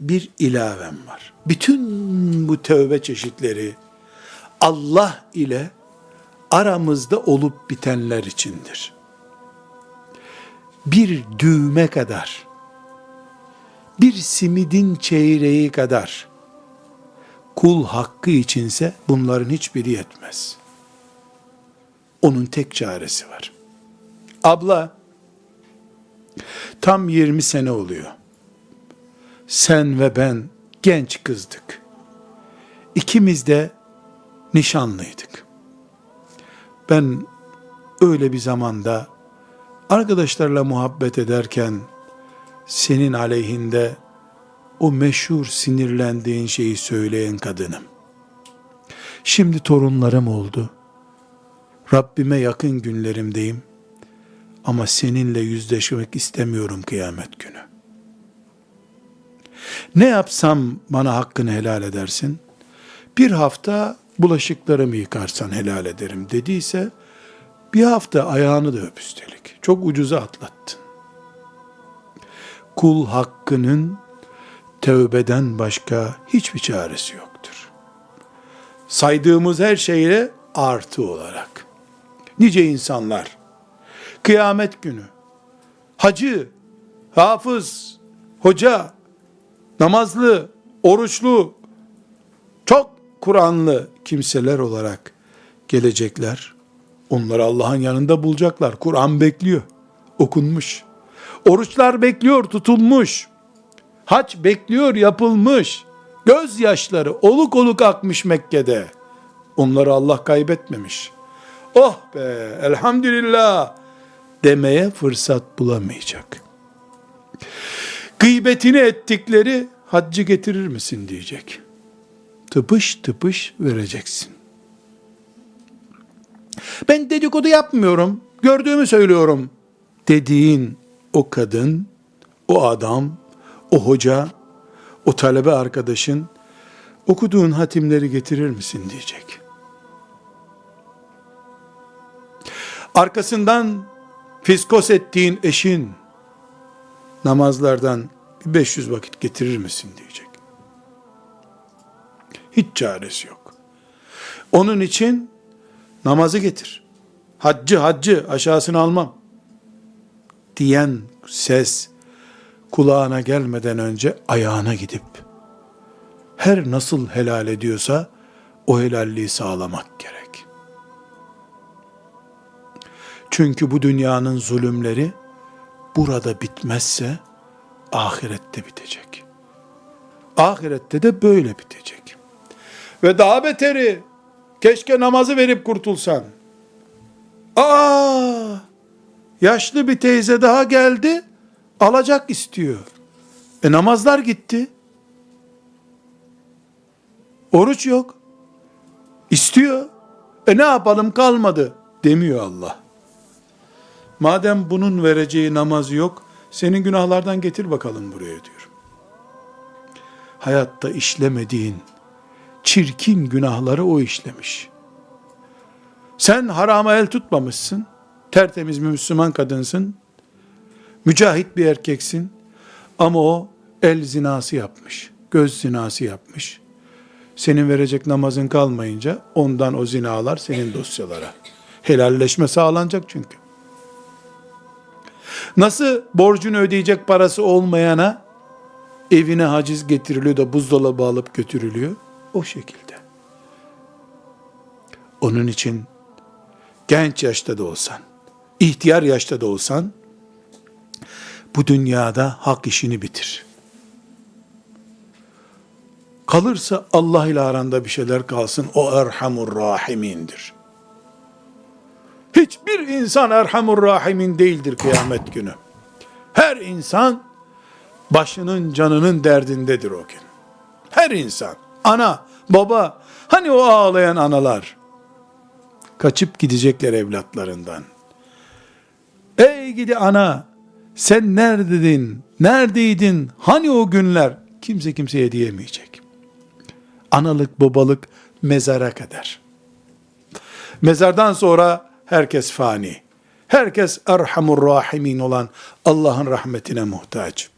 bir ilavem var. Bütün bu tövbe çeşitleri Allah ile aramızda olup bitenler içindir. Bir düğme kadar, bir simidin çeyreği kadar kul hakkı içinse bunların hiçbiri yetmez. Onun tek çaresi var. Abla, tam 20 sene oluyor. Sen ve ben genç kızdık. İkimiz de nişanlıydık. Ben öyle bir zamanda arkadaşlarla muhabbet ederken senin aleyhinde o meşhur sinirlendiğin şeyi söyleyen kadınım. Şimdi torunlarım oldu. Rabbime yakın günlerimdeyim. Ama seninle yüzleşmek istemiyorum kıyamet günü. Ne yapsam bana hakkını helal edersin? Bir hafta bulaşıklarımı yıkarsan helal ederim dediyse, bir hafta ayağını da öp üstelik. Çok ucuza atlattın. Kul hakkının tövbeden başka hiçbir çaresi yoktur. Saydığımız her şeyle artı olarak. Nice insanlar, kıyamet günü, hacı, hafız, hoca, namazlı, oruçlu, çok Kur'anlı kimseler olarak gelecekler. Onları Allah'ın yanında bulacaklar. Kur'an bekliyor, okunmuş. Oruçlar bekliyor, tutulmuş. Hac bekliyor, yapılmış. Gözyaşları oluk oluk akmış Mekke'de. Onları Allah kaybetmemiş. Oh be, elhamdülillah demeye fırsat bulamayacak. Gıybetini ettikleri haccı getirir misin diyecek. Tıpış tıpış vereceksin. Ben dedikodu yapmıyorum, gördüğümü söylüyorum dediğin o kadın, o adam, o hoca, o talebe arkadaşın okuduğun hatimleri getirir misin diyecek. Arkasından fiskos ettiğin eşin namazlardan bir 500 vakit getirir misin diyecek. Hiç çaresi yok. Onun için namazı getir. Haccı haccı aşağısını almam. Diyen ses kulağına gelmeden önce ayağına gidip her nasıl helal ediyorsa o helalliği sağlamak gerek. Çünkü bu dünyanın zulümleri burada bitmezse ahirette bitecek. Ahirette de böyle bitecek. Ve daha beteri keşke namazı verip kurtulsan. Aa! Yaşlı bir teyze daha geldi alacak istiyor. E namazlar gitti. Oruç yok. İstiyor. E ne yapalım kalmadı demiyor Allah. Madem bunun vereceği namaz yok, senin günahlardan getir bakalım buraya diyor. Hayatta işlemediğin çirkin günahları o işlemiş. Sen harama el tutmamışsın. Tertemiz bir Müslüman kadınsın. Mücahit bir erkeksin. Ama o el zinası yapmış. Göz zinası yapmış. Senin verecek namazın kalmayınca ondan o zinalar senin dosyalara. Helalleşme sağlanacak çünkü. Nasıl borcunu ödeyecek parası olmayana evine haciz getiriliyor da buzdolabı alıp götürülüyor? O şekilde. Onun için genç yaşta da olsan, ihtiyar yaşta da olsan, bu dünyada hak işini bitir. Kalırsa Allah ile aranda bir şeyler kalsın. O Erhamur Rahimindir. Hiçbir insan Erhamur Rahimin değildir kıyamet günü. Her insan başının canının derdindedir o gün. Her insan. Ana, baba, hani o ağlayan analar? Kaçıp gidecekler evlatlarından. Ey gidi ana, sen neredeydin, neredeydin, hani o günler? Kimse kimseye diyemeyecek. Analık, babalık mezara kadar. Mezardan sonra herkes fani. Herkes Erhamur Rahimin olan Allah'ın rahmetine muhtaç.